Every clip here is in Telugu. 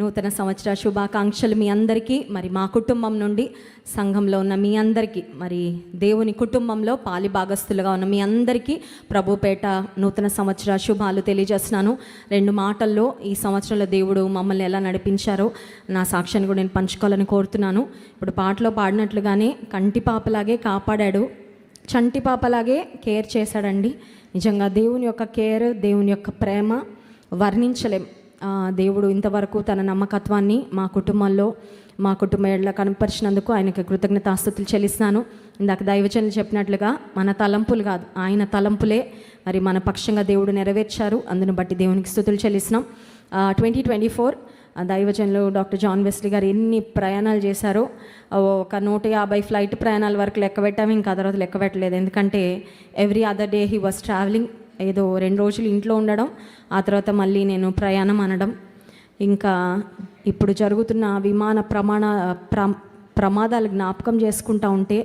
నూతన సంవత్సర శుభాకాంక్షలు మీ అందరికీ మరి మా కుటుంబం నుండి సంఘంలో ఉన్న మీ అందరికీ మరి దేవుని కుటుంబంలో పాలి భాగస్థులుగా ఉన్న మీ అందరికీ ప్రభుపేట నూతన సంవత్సర శుభాలు తెలియజేస్తున్నాను. రెండు మాటల్లో ఈ సంవత్సరంలో దేవుడు మమ్మల్ని ఎలా నడిపించారో నా సాక్ష్యాన్ని కూడా నేను పంచుకోవాలని కోరుతున్నాను. ఇప్పుడు పాటలో పాడినట్లుగానే కంటి పాపలాగే కాపాడాడు. చంటి పాపలాగే కేర్ చేశాడండి. నిజంగా దేవుని యొక్క కేర్ దేవుని యొక్క ప్రేమ వర్ణించలేం. దేవుడు ఇంతవరకు తన నమ్మకత్వాన్ని మా కుటుంబంలో మా కుటుంబ కనపరిచినందుకు ఆయనకు కృతజ్ఞతాస్తుతులు చెల్లిస్తాను ఇందాక దైవజనులు చెప్పినట్లుగా మన తలంపులు కాదు ఆయన తలంపులే. మరి మన పక్షంగా దేవుడు నెరవేర్చారు అందును బట్టి దేవునికి స్థుతులు చెల్లిస్తున్నాం. ట్వంటీ ట్వంటీ ఫోర్ దైవజనులు డాక్టర్ జాన్ వెస్లీ గారు ఎన్ని ప్రయాణాలు చేశారో ఒక నూట యాభై ఫ్లైట్ ప్రయాణాల వరకు లెక్క పెట్టాము ఇంకా తర్వాత లెక్క పెట్టలేదు. ఎందుకంటే every other day he was travelling ఏదో రెండు రోజులు ఇంట్లో ఉండడం ఆ తర్వాత మళ్ళీ నేను ప్రయాణం అనడం. ఇంకా ఇప్పుడు జరుగుతున్న విమాన ప్రమాణ ప్ర ప్రమాదాలు జ్ఞాపకం చేసుకుంటా ఉంటే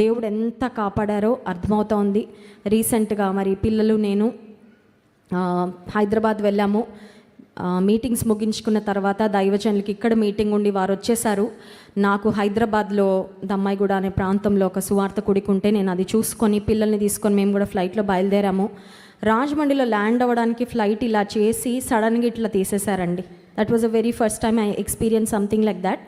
దేవుడు ఎంత కాపాడారో అర్థమవుతా ఉంది రీసెంట్గా మరి పిల్లలు నేను హైదరాబాద్ వెళ్ళాము. మీటింగ్స్ ముగించుకున్న తర్వాత దైవజనులకి ఇక్కడ మీటింగ్ ఉండి వారు వచ్చేసారు. నాకు హైదరాబాద్లో దమ్మాయిగూడ అనే ప్రాంతంలో ఒక సువార్త కుడికుంటే నేను అది చూసుకొని పిల్లల్ని తీసుకొని మేము కూడా ఫ్లైట్లో బయలుదేరాము. రాజమండ్రిలో ల్యాండ్ అవ్వడానికి ఫ్లైట్ ఇలా చేసి సడన్గా ఇట్లా తీసేశారండి. That was a very first time I experience something like that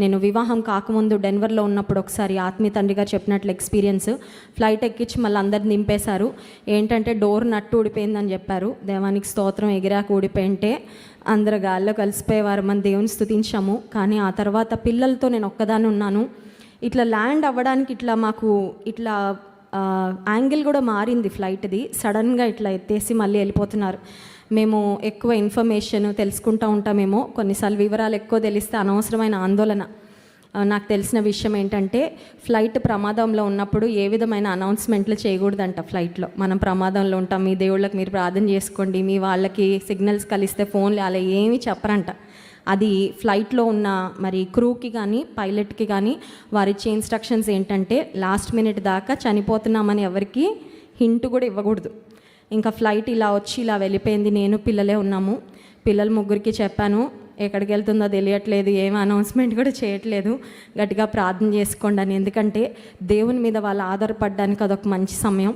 నేను వివాహం కాకముందు డెన్వర్లో ఉన్నప్పుడు ఒకసారి ఆత్మీయ తండ్రి గారు చెప్పినట్లు ఎక్స్పీరియన్స్ ఫ్లైట్ ఎక్కించి మళ్ళీ అందరిని నింపేశారు. ఏంటంటే డోర్ నట్టు ఊడిపోయిందని చెప్పారు. దేవానికి స్తోత్రం ఎగిరాక ఊడిపోయింటే అందరు గాల్లో కలిసిపోయేవారు. మన దేవుని స్థుతించాము కానీ ఆ తర్వాత పిల్లలతో నేను ఒక్కదాన్ని ఉన్నాను. ఇట్లా ల్యాండ్ అవ్వడానికి ఇట్లా మాకు ఇట్లా యాంగిల్ కూడా మారింది ఫ్లైట్ది. సడన్గా ఇట్లా ఎత్తేసి మళ్ళీ వెళ్ళిపోతున్నారు. మేము ఎక్కువ ఇన్ఫర్మేషన్ తెలుసుకుంటూ ఉంటామేమో. కొన్నిసార్లు వివరాలు ఎక్కువ తెలిస్తే అనవసరమైన ఆందోళన. నాకు తెలిసిన విషయం ఏంటంటే ఫ్లైట్ ప్రమాదంలో ఉన్నప్పుడు ఏ విధమైన అనౌన్స్మెంట్లు చేయకూడదంట ఫ్లైట్లో. మనం ప్రమాదంలో ఉంటాం మీ దేవుళ్ళకి మీరు ప్రార్థన చేసుకోండి మీ వాళ్ళకి సిగ్నల్స్ కలిస్తే ఫోన్లు అలా ఏమీ చెప్పరంట. అది ఫ్లైట్లో ఉన్న మరి క్రూకి కానీ పైలట్కి కానీ వారిచ్చే ఇన్స్ట్రక్షన్స్ ఏంటంటే లాస్ట్ మినిట్ దాకా చనిపోతున్నామని ఎవరికి హింట్ కూడా ఇవ్వకూడదు. ఇంకా ఫ్లైట్ ఇలా వచ్చి ఇలా వెళ్ళిపోయింది నేను పిల్లలే ఉన్నాము. పిల్లలు ముగ్గురికి చెప్పాను ఎక్కడికి వెళ్తుందో తెలియట్లేదు ఏం అనౌన్స్మెంట్ కూడా చేయట్లేదు గట్టిగా ప్రార్థన చేసుకోండి అని. ఎందుకంటే దేవుని మీద వాళ్ళు ఆధారపడడానికి అదొక మంచి సమయం.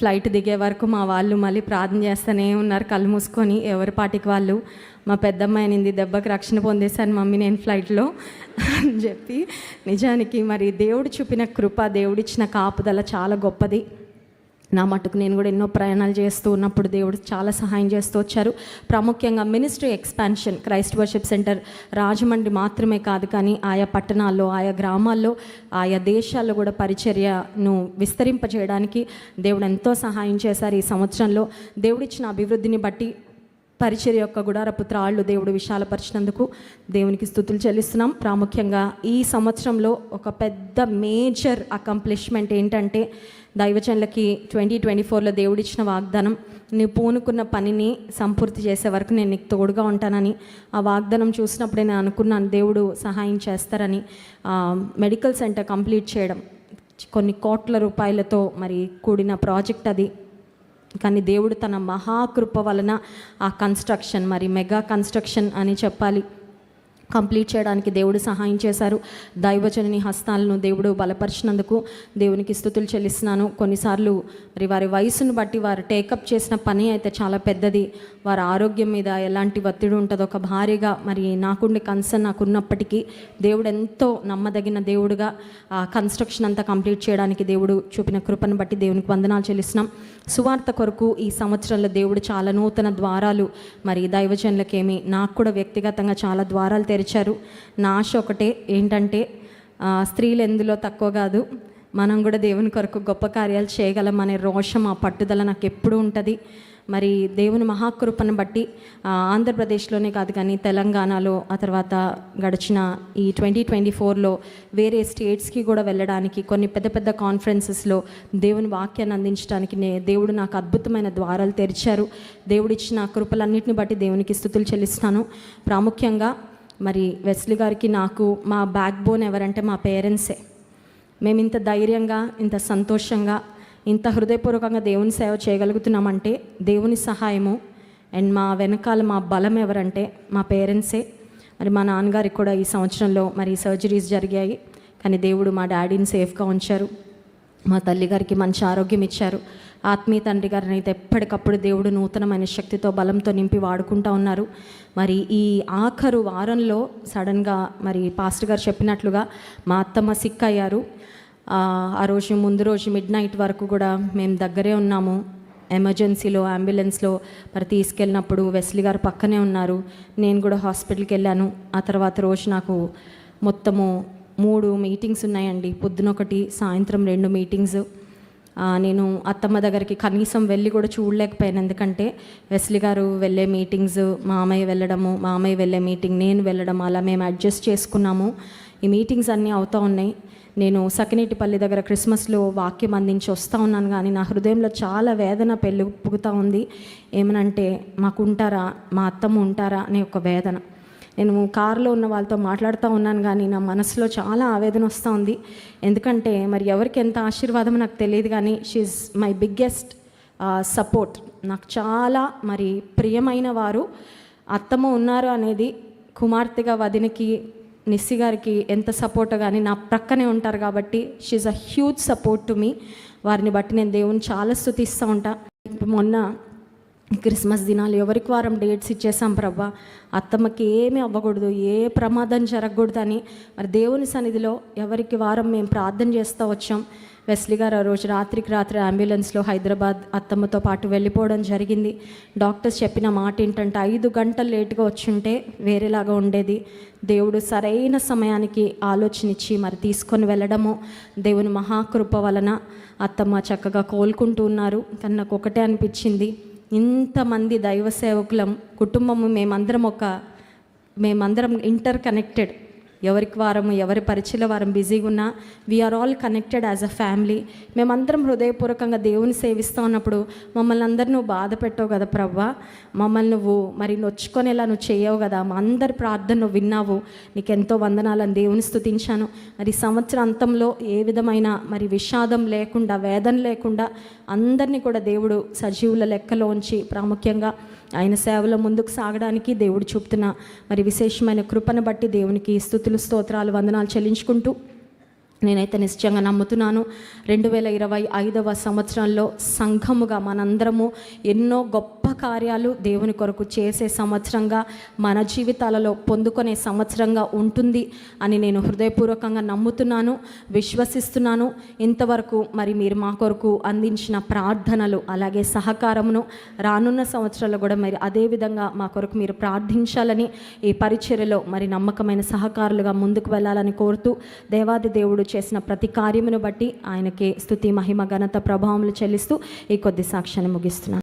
ఫ్లైట్ దిగే వరకు మా వాళ్ళు మళ్ళీ ప్రార్థన చేస్తూనే ఉన్నారు కళ్ళు మూసుకొని. ఎవరి పాటికి వాళ్ళు మా పెద్దమ్మాయి అనింది దెబ్బకి రక్షణ పొందేశాను మమ్మీ నేను ఫ్లైట్లో అని చెప్పి. నిజానికి మరి దేవుడు చూపిన కృప దేవుడిచ్చిన కాపుదల చాలా గొప్పది. నా మటుకు నేను కూడా ఎన్నో ప్రయాణాలు చేస్తూ ఉన్నప్పుడు దేవుడు చాలా సహాయం చేస్తూ వచ్చారు. ప్రాముఖ్యంగా ministry expansion Christ worship centre Rajahmundry మాత్రమే కాదు కానీ ఆయా పట్టణాల్లో ఆయా గ్రామాల్లో ఆయా దేశాల్లో కూడా పరిచర్యను విస్తరింపజేయడానికి దేవుడు ఎంతో సహాయం చేశారు ఈ సంవత్సరంలో. దేవుడిచ్చిన అభివృద్ధిని బట్టి పరిచర్య యొక్క గుడారపు త్రాళ్ళు దేవుడు విశాలపరిచినందుకు దేవునికి స్థుతులు చెల్లిస్తున్నాం. ప్రాముఖ్యంగా ఈ సంవత్సరంలో ఒక పెద్ద మేజర్ అకంప్లిష్మెంట్ ఏంటంటే దైవజనులకి ట్వంటీ ట్వంటీ ఫోర్లో దేవుడిచ్చిన వాగ్దానం నువ్వు పూనుకున్న పనిని సంపూర్తి చేసే వరకు నేను నీకు తోడుగా ఉంటానని. ఆ వాగ్దానం చూసినప్పుడే నేను అనుకున్నాను దేవుడు సహాయం చేస్తారని. మెడికల్ సెంటర్ కంప్లీట్ చేయడం కొన్ని కోట్ల రూపాయలతో మరి కూడిన ప్రాజెక్ట్ అది. కానీ దేవుడు తన మహాకృప వలన ఆ కన్స్ట్రక్షన్ మరి మెగా కన్స్ట్రక్షన్ అని చెప్పాలి. కంప్లీట్ చేయడానికి దేవుడు సహాయం చేశారు. దైవజనుని హస్తాలను దేవుడు బలపరిచినందుకు దేవునికి స్థుతులు చెల్లిస్తున్నాను. కొన్నిసార్లు మరి వారి వయసును బట్టి వారు టేకప్ చేసిన పని అయితే చాలా పెద్దది. వారి ఆరోగ్యం మీద ఎలాంటి ఒత్తిడి ఉంటుందో ఒక భారీగా మరి నాకుండే కన్సర్న్ నాకు ఉన్నప్పటికీ దేవుడు ఎంతో నమ్మదగిన దేవుడుగా ఆ కన్స్ట్రక్షన్ అంతా కంప్లీట్ చేయడానికి దేవుడు చూపిన కృపను బట్టి దేవునికి వందనాలు చెల్లిస్తున్నాం. సువార్త కొరకు ఈ సంవత్సరంలో దేవుడు చాలా నూతన ద్వారాలు మరి దైవజనులకేమి నాకు కూడా వ్యక్తిగతంగా చాలా ద్వారాలు తెరిచారు నా ఆశ ఒకటే ఏంటంటే స్త్రీలు ఎందులో తక్కువ కాదు. మనం కూడా దేవుని కొరకు గొప్ప కార్యాలు చేయగలం అనే రోషం ఆ పట్టుదల నాకు ఎప్పుడూ ఉంటుంది. మరి దేవుని మహాకృపను బట్టి ఆంధ్రప్రదేశ్లోనే కాదు కానీ తెలంగాణలో ఆ తర్వాత గడిచిన ఈ ట్వంటీ ట్వంటీ ఫోర్లో వేరే స్టేట్స్కి కూడా వెళ్ళడానికి కొన్ని పెద్ద పెద్ద కాన్ఫరెన్సెస్లో దేవుని వాక్యాన్ని అందించడానికి నే దేవుడు నాకు అద్భుతమైన ద్వారాలు తెరిచారు. దేవుడిచ్చిన కృపలన్నింటిని బట్టి దేవునికి స్థుతులు చెల్లిస్తాను. ప్రాముఖ్యంగా మరి వెస్లీ గారికి నాకు మా బ్యాక్ బోన్ ఎవరంటే మా పేరెంట్సే మేము ఇంత ధైర్యంగా ఇంత సంతోషంగా ఇంత హృదయపూర్వకంగా దేవుని సేవ చేయగలుగుతున్నామంటే దేవుని సహాయము అండ్ మా వెనకాల మా బలం ఎవరంటే మా పేరెంట్సే మరి మా నాన్నగారికి కూడా ఈ సంవత్సరంలో మరి సర్జరీస్ జరిగాయి. కానీ దేవుడు మా డాడీని సేఫ్గా ఉంచారు. మా తల్లిగారికి మంచి ఆరోగ్యం ఇచ్చారు. ఆత్మీయ తండ్రి గారిని అయితే ఎప్పటికప్పుడు దేవుడు నూతనమైన శక్తితో బలంతో నింపి వాడుకుంటా ఉన్నారు. మరి ఈ ఆఖరు వారంలో సడన్గా మరి పాస్టర్ గారు చెప్పినట్లుగా మా అత్తమ్మ సిక్ అయ్యారు. ఆ, రోజు ముందు రోజు మిడ్ నైట్ వరకు కూడా మేము దగ్గరే ఉన్నాము. ఎమర్జెన్సీలో అంబులెన్స్లో మరి తీసుకెళ్ళినప్పుడు వెస్లీ గారు పక్కనే ఉన్నారు. నేను కూడా హాస్పిటల్కి వెళ్ళాను. ఆ తర్వాత రోజు నాకు మొత్తము మూడు మీటింగ్స్ ఉన్నాయండి. పొద్దున ఒకటి సాయంత్రం రెండు మీటింగ్స్. నేను అత్తమ్మ దగ్గరికి కనీసం వెళ్ళి కూడా చూడలేకపోయాను. ఎందుకంటే వెస్లి గారు వెళ్ళే మీటింగ్స్ మామయ్య వెళ్ళడము మామయ్య వెళ్ళే మీటింగ్ నేను వెళ్ళడం అలా మేము అడ్జస్ట్ చేసుకున్నాము. ఈ మీటింగ్స్ అన్నీ అవుతూ ఉన్నాయి. నేను సకినేటిపల్లి దగ్గర క్రిస్మస్లో వాక్యం అందించి వస్తూ ఉన్నాను కానీ నా హృదయంలో చాలా వేదన పెళ్ళిపుగుతూ ఉంది. ఏమనంటే మాకు ఉంటారా మా అత్తమ్మ ఉంటారా? అనే ఒక వేదన. నేను కారులో ఉన్న వాళ్ళతో మాట్లాడుతూ ఉన్నాను కానీ నా మనసులో చాలా ఆవేదన వస్తూ ఉంది. ఎందుకంటే మరి ఎవరికి ఎంత ఆశీర్వాదమో నాకు తెలియదు కానీ షీఈ్ మై బిగ్గెస్ట్ సపోర్ట్ నాకు చాలా మరి ప్రియమైన వారు. అత్తమ్మ ఉన్నారు అనేది కుమార్తెగా వదినకి నిస్సి గారికి ఎంత సపోర్ట్ కానీ నా ప్రక్కనే ఉంటారు కాబట్టి she a huge support to me వారిని బట్టి నేను దేవుని చాలా స్థుతిస్తూ ఉంటా. మొన్న క్రిస్మస్ దినాలు ఎవరికి వారం డేట్స్ ఇచ్చేసాం ప్రభా? అత్తమ్మకి ఏమీ అవ్వకూడదు ఏ ప్రమాదం జరగకూడదని. మరి దేవుని సన్నిధిలో ఎవరికి వారం మేము ప్రార్థన చేస్తూ వచ్చాం. వెస్లీ గారు ఆ రోజు రాత్రికి రాత్రి అంబులెన్స్లో హైదరాబాద్ అత్తమ్మతో పాటు వెళ్ళిపోవడం జరిగింది. డాక్టర్స్ చెప్పిన మాట ఏంటంటే ఐదు గంటలు లేటుగా వచ్చుంటే వేరేలాగా ఉండేది. దేవుడు సరైన సమయానికి ఆలోచన ఇచ్చి మరి తీసుకొని వెళ్ళడము దేవుని మహాకృప వలన అత్తమ్మ చక్కగా కోలుకుంటూ ఉన్నారు. కానీ నాకు ఒకటే అనిపించింది ఇంతమంది దైవ సేవకులం కుటుంబము మేమందరం ఒక మేమందరం ఇంటర్ కనెక్టెడ్ ఎవరికి వారము ఎవరి పరిచయల వారం బిజీగా ఉన్నా we're all connected as a family మేమందరం హృదయపూర్వకంగా దేవుని సేవిస్తూ ఉన్నప్పుడు మమ్మల్ని అందరు నువ్వు బాధ పెట్టావు కదా ప్రవ్వా. మమ్మల్ని నువ్వు మరి నొచ్చుకొనేలా నువ్వు చేయవు కదా. మా అందరి ప్రార్థన నువ్వు విన్నావు. నీకు ఎంతో వందనాలని దేవుని స్థుతించాను మరి సంవత్సరాంతంలో అంతంలో ఏ విధమైన మరి విషాదం లేకుండా వేదన లేకుండా అందరినీ కూడా దేవుడు సజీవుల లెక్కలో ఉంచి ప్రాముఖ్యంగా ఆయన సేవలో ముందుకు సాగడానికి దేవుడు చూపుతున్న మరి విశేషమైన కృపను బట్టి దేవునికి స్థుతులు స్తోత్రాలు వందనాలు చెల్లించుకుంటూ నేనైతే నిశ్చయంగా నమ్ముతున్నాను. రెండు వేల ఇరవై ఐదవ సంవత్సరంలో సంఘముగా మనందరము ఎన్నో గొప్ప కార్యాలు దేవుని కొరకు చేసే సంవత్సరంగా మన జీవితాలలో పొందుకునే సంవత్సరంగా ఉంటుంది అని నేను హృదయపూర్వకంగా నమ్ముతున్నాను విశ్వసిస్తున్నాను. ఇంతవరకు మరి మీరు మా కొరకు అందించిన ప్రార్థనలు అలాగే సహకారమును రానున్న సంవత్సరాల్లో కూడా మరి అదే విధంగా మా కొరకు మీరు ప్రార్థించాలని ఈ పరిచర్యలో మరి నమ్మకమైన సహకారులుగా ముందుకు వెళ్ళాలని కోరుతూ దేవాది దేవుడు చేసిన ప్రతి కార్యమును బట్టి ఆయనకి స్థుతి మహిమ ఘనత ప్రభావములు చెల్లిస్తూ ఈ కొద్ది సాక్ష్యాన్ని ముగిస్తున్నాను.